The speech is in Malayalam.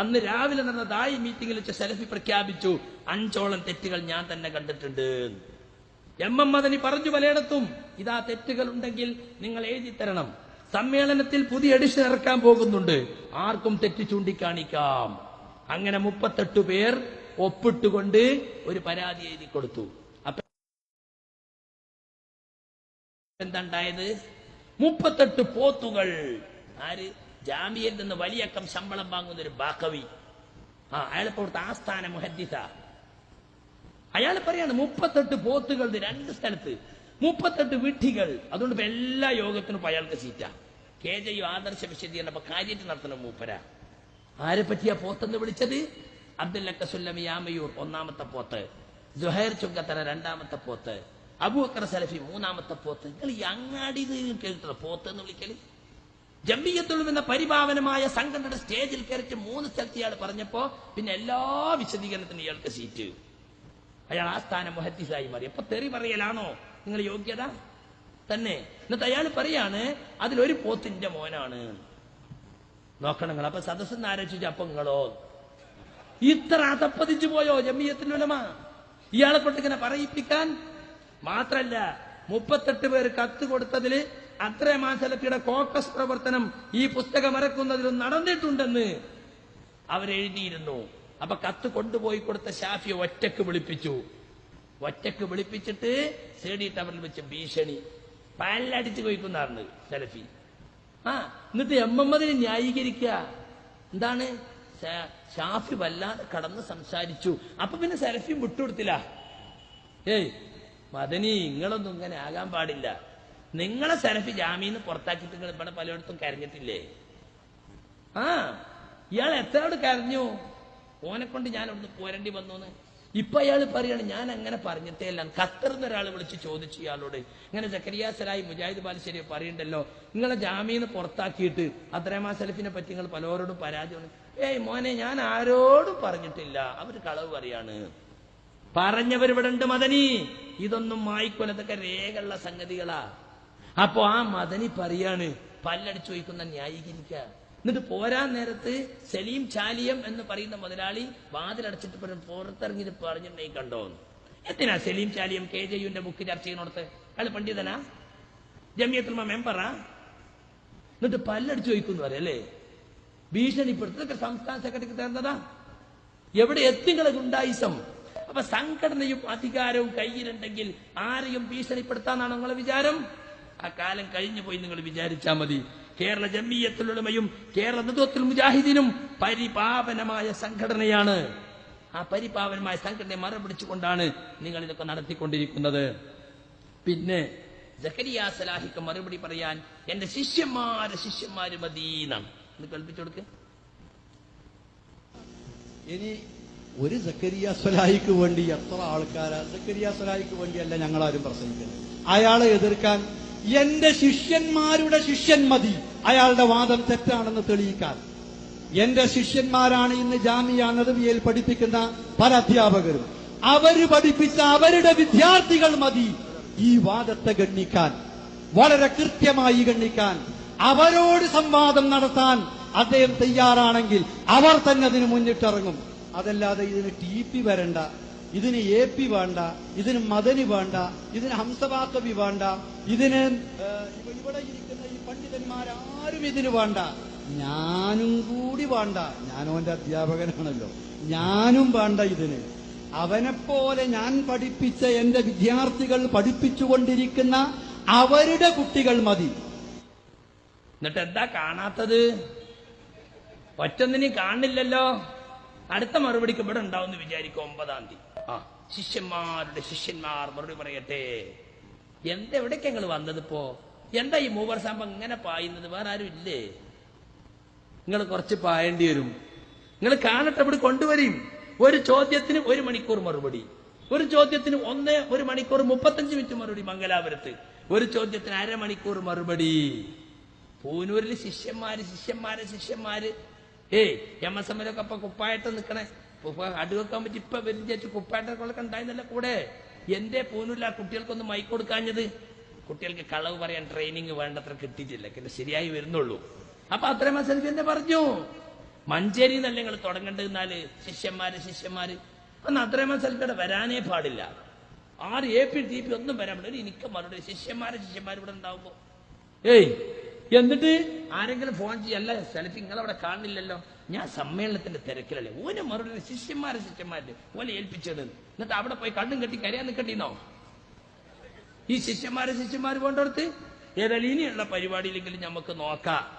അന്ന് രാവിലെ നടന്ന ദായി മീറ്റിംഗിൽ വെച്ച് സെലഫി പ്രഖ്യാപിച്ചു. അഞ്ചോളം തെറ്റുകൾ ഞാൻ തന്നെ കണ്ടിട്ടുണ്ട്. എം എം മദനി പറഞ്ഞു പലയിടത്തും ഇതാ തെറ്റുകൾ ഉണ്ടെങ്കിൽ നിങ്ങൾ എഴുതി തരണം. സമ്മേളനത്തിൽ പുതിയ എഡിഷൻ ഇറക്കാൻ പോകുന്നുണ്ട്. ആർക്കും തെറ്റ് ചൂണ്ടിക്കാണിക്കാം. അങ്ങനെ മുപ്പത്തെട്ട് പേർ ഒപ്പിട്ടുകൊണ്ട് ഒരു പരാതി എഴുതി കൊടുത്തു. അപ്പൊ എന്താണ്ടായത് മുപ്പത്തെട്ട് പോത്തുകൾ. ആര്? ജാമ്യയിൽ നിന്ന് വലിയക്കം ശമ്പളം വാങ്ങുന്ന ഒരു ബാക്കവി. ആ അയാളിപ്പോ പോലത്തെ ആസ്ഥാന മുഹദ്ദിസ. അയാൾ പറയാണ് മുപ്പത്തെട്ട് പോത്തുകൾ രണ്ട് സ്ഥലത്ത് മുപ്പത്തെട്ട് വിഡ്ഢികൾ. അതുകൊണ്ട് എല്ലാ യോഗത്തിനും അയാൾക്ക് സീറ്റാ. കെ ജെ യു ആദർശ വിശദി അപ്പൊ കാര്യത്തിൽ നടത്തണം മൂപ്പര. ആരെ പറ്റിയാ പോത്തെന്ന് വിളിച്ചത്? അബ്ദുൽ അക്കസുല്ലമി യാമയൂർ ഒന്നാമത്തെ പോത്ത്. ജുഹൈർ ചുങ്കത്തറ രണ്ടാമത്തെ പോത്ത്. അബൂക്കർ സലഫി മൂന്നാമത്തെ പോത്ത്. നിങ്ങൾ ഈ അങ്ങാടി കേട്ടിട്ടുള്ള പോത്ത് എന്ന് വിളിക്കൽ? ജമ്മിയത്തുള്ളും എന്ന പരിഭാവനമായ സംഘടനയുടെ സ്റ്റേജിൽ കയറിച്ച് മൂന്ന് സ്ഥലത്ത് ഇയാൾ പറഞ്ഞപ്പോ പിന്നെ എല്ലാ വിശദീകരണത്തിനും ഇയാൾക്ക് സീറ്റ്. അയാൾ ആ സ്ഥാനം മുഹത്തിസായി മാറി. അപ്പൊ തെറി പറയലാണോ? നിങ്ങൾ യോഗ്യത? തന്നെ. എന്നിട്ട് അയാൾ പറയാണ് അതിലൊരു പോത്തിന്റെ മോനാണ്. നോക്കണം നിങ്ങൾ. അപ്പൊ സദസ്സെന്ന് ആലോചിച്ചു അപ്പൊ നിങ്ങളോ? ഇത്ര അതപ്പതിച്ചു പോയോ ജമ്മിയത്തിനുലമ ഇയാളെ കൊണ്ട് ഇങ്ങനെ പറയിപ്പിക്കാൻ? മാത്രല്ല മുപ്പത്തെട്ട് പേര് കത്ത് കൊടുത്തതിൽ അത്രമാ മാസലത്തിയുടെ കോക്കസ് പ്രവർത്തനം ഈ പുസ്തകം ഇറക്കുന്നതിലും നടന്നിട്ടുണ്ടെന്ന് അവരെഴുതിയിരുന്നു. അപ്പൊ കത്ത് കൊണ്ടുപോയി കൊടുത്ത ഷാഫി ഒറ്റയ്ക്ക് വിളിപ്പിച്ചു. ഒറ്റയ്ക്ക് വിളിപ്പിച്ചിട്ട് സി ഡി ടവറിൽ വെച്ച് ഭീഷണി. പല്ലടിച്ച് കൊയ്ക്കുന്നാർന്ന് സെലഫി. ആ എന്നിട്ട് എം എം അതിനെ ന്യായീകരിക്കുക. എന്താണ്? ഷാഫി വല്ലാതെ കടന്ന് സംസാരിച്ചു. അപ്പൊ പിന്നെ സെലഫിയും വിട്ടുകൊടുത്തില്ല. ഏയ് മദനി നിങ്ങളൊന്നും ഇങ്ങനെ ആകാൻ പാടില്ല. നിങ്ങളെ സെനഫി ജാമീന്ന് പുറത്താക്കിയിട്ട് നിങ്ങൾ ഇവിടെ പലയിടത്തും കരഞ്ഞിട്ടില്ലേ? ആ ഇയാൾ എത്രയോട് കരഞ്ഞു? ഓനെ കൊണ്ട് ഞാൻ അവിടുന്ന് പോരേണ്ടി വന്നു ഇപ്പൊ അയാൾ പറയാണ് ഞാൻ അങ്ങനെ പറഞ്ഞിട്ടേ അല്ല ഖത്തറിന്ന് ഒരാൾ വിളിച്ച് ചോദിച്ചു ഇയാളോട്. ഇങ്ങനെ ജക്കരിയാസരായി മുജാഹിദ് ബാലുശ്ശേരി പറയണ്ടല്ലോ നിങ്ങളെ ജാമീന്ന് പുറത്താക്കിയിട്ട് അത്രമാ സെലഫിനെ പറ്റി നിങ്ങൾ പലരോടും പരാതി ഏയ് മോനെ ഞാൻ ആരോടും പറഞ്ഞിട്ടില്ല. അവർ കളവ് പറയാണ്. പറഞ്ഞവരിവിടെ ഉണ്ട് മദനി. ഇതൊന്നും മായിക്കൊലതൊക്കെ രേഖയുള്ള സംഗതികളാ. അപ്പോ ആ മദനി പറയാണ് പല്ലടിച്ചു ചോദിക്കുന്ന ന്യായീകരിക്ക എന്നിട്ട് പോരാൻ നേരത്ത് സലീം ചാലിയം എന്ന് പറയുന്ന മുതലാളി വാതിലടച്ചിട്ട് പറഞ്ഞു പുറത്തിറങ്ങിയിട്ട് പറഞ്ഞിട്ടുണ്ടെങ്കിൽ കണ്ടോ? എന്തിനാ സലീം ചാലിയം കെ ജെ യുവിന്റെ ബുക്ക് ചർച്ച ചെയ്യണോടത്ത് അയാൾ പണ്ഡിതനാ? ജമിയത്തുൽമ മെമ്പറാ? എന്നിട്ട് പല്ലടിച്ചു ചോദിക്കുന്നു പറയല്ലേ ഭീഷണിപ്പെടുത്തതൊക്കെ സംസ്ഥാന സെക്രട്ടറിക്ക് തേർന്നതാ എവിടെ എത്തിങ്ങളെ ഗുണ്ടായിസം? അപ്പൊ സംഘടനയും അധികാരവും കയ്യിലുണ്ടെങ്കിൽ ആരെയും ഭീഷണിപ്പെടുത്താന്നാണ് നിങ്ങളെ വിചാരം? ആ കാലം കഴിഞ്ഞു പോയി നിങ്ങൾ വിചാരിച്ചാൽ മതി. കേരള ജമ്മീയത്തിലുടമയും കേരള നേതൃത്വത്തിൽ മുജാഹിദീനും പരിപാവനമായ സംഘടനയാണ്. ആ പരിപാവനമായ സംഘടനയെ മറുപിടിച്ചുകൊണ്ടാണ് നിങ്ങൾ ഇതൊക്കെ നടത്തിക്കൊണ്ടിരിക്കുന്നത്. പിന്നെ ജക്കരിയ സലാഹിക്ക് മറുപടി പറയാൻ എന്റെ ശിഷ്യന്മാര് ശിഷ്യന്മാര് ഇത് കൽപ്പിച്ചു കൊടുക്ക്. ഇനി ഒരു സക്കരിയ സ്വലായിക്ക് വേണ്ടി എത്ര ആൾക്കാരാ സക്കരിയ സ്വലായിക്ക് വേണ്ടിയല്ല ഞങ്ങൾ ആരും പ്രസംഗിക്കുന്നത്. അയാളെ എതിർക്കാൻ എന്റെ ശിഷ്യന്മാരുടെ ശിഷ്യൻ മതി. അയാളുടെ വാദം തെറ്റാണെന്ന് തെളിയിക്കാൻ. എന്റെ ശിഷ്യന്മാരാണ് ഇന്ന് ജാമിയ നദവിയയിൽ പഠിപ്പിക്കുന്ന പല അധ്യാപകരും. അവർ പഠിപ്പിച്ച അവരുടെ വിദ്യാർത്ഥികൾ മതി. ഈ വാദത്തെ ഗണ്ണിക്കാൻ വളരെ കൃത്യമായി ഗണ്ണിക്കാൻ അവരോട് സംവാദം നടത്താൻ അദ്ദേഹം തയ്യാറാണെങ്കിൽ അവർ തന്നെ അതിന് മുന്നിട്ടിറങ്ങും. അതല്ലാതെ ഇതിന് ടി പി വരണ്ട. ഇതിന് എ പി വേണ്ട ഇതിന് മദനി വേണ്ട ഇതിന് ഹംസവാക്കവി വേണ്ട ഇതിന് ഇവിടെ ഇരിക്കുന്ന ഈ പണ്ഡിതന്മാരാരും ഇതിന് വേണ്ട. ഞാനും കൂടി വേണ്ട. ഞാനോന്റെ അധ്യാപകനാണല്ലോ. ഞാനും വേണ്ട ഇതിന്. അവനെപ്പോലെ ഞാൻ പഠിപ്പിച്ച എന്റെ വിദ്യാർത്ഥികൾ പഠിപ്പിച്ചുകൊണ്ടിരിക്കുന്ന അവരുടെ കുട്ടികൾ മതി. എന്നിട്ട് എന്താ കാണാത്തത്? ഒറ്റൊന്നിനെയും കാണില്ലല്ലോ. അടുത്ത മറുപടിക്ക് ഇവിടെ ഉണ്ടാവും എന്ന് വിചാരിക്കും ഒമ്പതാം തീയതി. ശിഷ്യന്മാരുടെ ശിഷ്യന്മാർ മറുപടി പറയട്ടെ. എന്താ എവിടേക്ക് ഞങ്ങൾ വന്നതിപ്പോ എന്താ ഈ മൂവർ സാമ്പം ഇങ്ങനെ പായുന്നത്? വേറെ ആരും ഇല്ലേ? നിങ്ങൾ കുറച്ച് പായേണ്ടി വരും. നിങ്ങൾ കാണട്ടെ ഇവിടെ കൊണ്ടുവരും. ഒരു ചോദ്യത്തിന് ഒരു മണിക്കൂർ മറുപടി. ഒരു ചോദ്യത്തിന് ഒന്ന് ഒരു മണിക്കൂർ മുപ്പത്തഞ്ച് മിനിറ്റ് മറുപടി മംഗലാപുരത്ത്. ഒരു ചോദ്യത്തിന് അരമണിക്കൂർ മറുപടി. പൂനൂരിൽ ശിഷ്യന്മാര് ശിഷ്യന്മാര് ശിഷ്യന്മാര്. ഏയ് എം എസ് എമ്മിലൊക്കെ അപ്പൊ കുപ്പായിട്ട് നിക്കണേ. അടുവെക്കാൻ പറ്റി ഇപ്പൊ വരും ചേച്ചി കുപ്പായിട്ടൊക്കെ ഉണ്ടായിരുന്നല്ല കൂടെ? എന്റെ പൂനൂരിൽ കുട്ടികൾക്കൊന്നും മൈക്ക് കൊടുക്കാഞ്ഞത്. കുട്ടികൾക്ക് കളവ് പറയാൻ ട്രെയിനിങ് വേണ്ടത്ര കിട്ടിയിട്ടില്ല. പിന്നെ ശരിയായി വരുന്നുള്ളൂ. അപ്പൊ അത്രയും മത്സരം എന്നെ പറഞ്ഞു മഞ്ചേരി എന്നല്ല നിങ്ങൾ തുടങ്ങേണ്ടതെന്നാൽ ശിഷ്യന്മാര് ശിഷ്യന്മാര്. അന്ന് അത്രയും സ്ഥലത്തൂടെ വരാനേ പാടില്ല. ആര് എ പി ടി പി ഒന്നും വരാൻ പറ്റില്ല എനിക്ക് മറുപടി ശിഷ്യന്മാരെ ശിഷ്യന്മാർ ഇവിടെ ഉണ്ടാവുമ്പോ. ഏയ് എന്നിട്ട് ആരെങ്കിലും ഫോൺ ചെയ്യല്ല സ്ഥലത്ത് നിങ്ങളവിടെ കാണില്ലല്ലോ ഞാൻ സമ്മേളനത്തിന്റെ തിരക്കിലല്ലേ. ഓനെ മറുപടി ശിഷ്യന്മാരെ ശിഷ്യന്മാരുടെ ഓനെ ഏൽപ്പിച്ചത്. എന്നിട്ട് അവിടെ പോയി കണ്ണും കെട്ടി കരയാൻ നിൽക്കട്ടിന്നോ ഈ ശിഷ്യന്മാരെ ശിഷ്യന്മാര് കൊണ്ടെടുത്ത് ഏതായാലും ഇനിയുള്ള പരിപാടിയിലെങ്കിലും നമുക്ക് നോക്കാം.